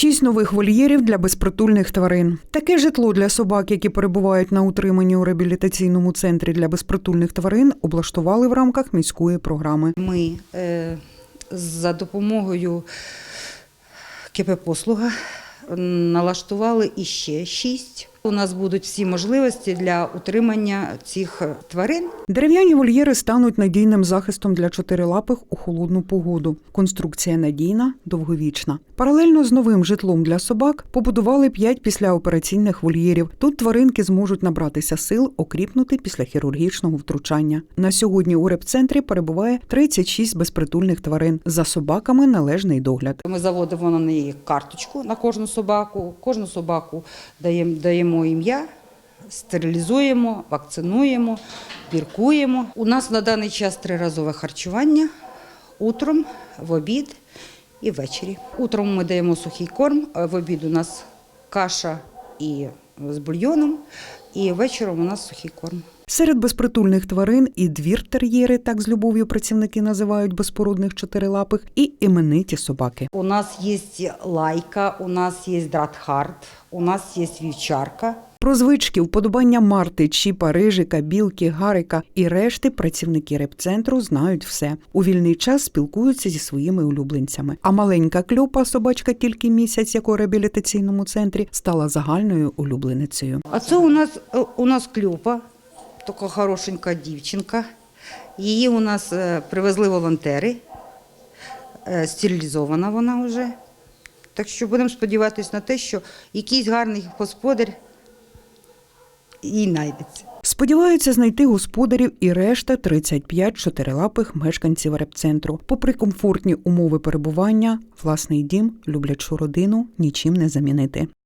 Шість нових вольєрів для безпритульних тварин. Таке житло для собак, які перебувають на утриманні у реабілітаційному центрі для безпритульних тварин, облаштували в рамках міської програми. Ми е, за допомогою КП «Послуга» налаштували іще шість. У нас будуть всі можливості для утримання цих тварин. Дерев'яні вольєри стануть надійним захистом для чотирилапих у холодну погоду. Конструкція надійна, довговічна. Паралельно з новим житлом для собак побудували п'ять післяопераційних вольєрів. Тут тваринки зможуть набратися сил, окріпнути після хірургічного втручання. На сьогодні у репцентрі перебуває 36 безпритульних тварин. За собаками належний догляд. Ми заводимо на неї карточку на кожну собаку. Кожну собаку даємо, даємо ім'я, стерилізуємо, вакцинуємо, піркуємо. У нас на даний час триразове харчування утром, в обід і ввечері. Утром ми даємо сухий корм, а в обід у нас каша і з бульйоном, і вечором у нас сухий корм. Серед безпритульних тварин і двір-тер'єри, так з любов'ю працівники називають безпородних чотирилапих, і імениті собаки. У нас є лайка, у нас є дратхард, у нас є вівчарка. Про звички, вподобання Марти, Чіпа, Рижика, Білки, Гарика і решти працівники репцентру знають все. У вільний час спілкуються зі своїми улюбленцями. А маленька кльопа, собачка тільки місяць, як у реабілітаційному центрі, стала загальною улюбленицею. А це у нас у нас кльопа, така хорошенька дівчинка. Її у нас е, привезли волонтери. Е, Стерилізована вона вже. Так що будемо сподіватися на те, що якийсь гарний господар і знайдеться. Сподіваються знайти господарів і решта 35 чотирилапих мешканців репцентру. Попри комфортні умови перебування, власний дім, люблячу родину нічим не замінити.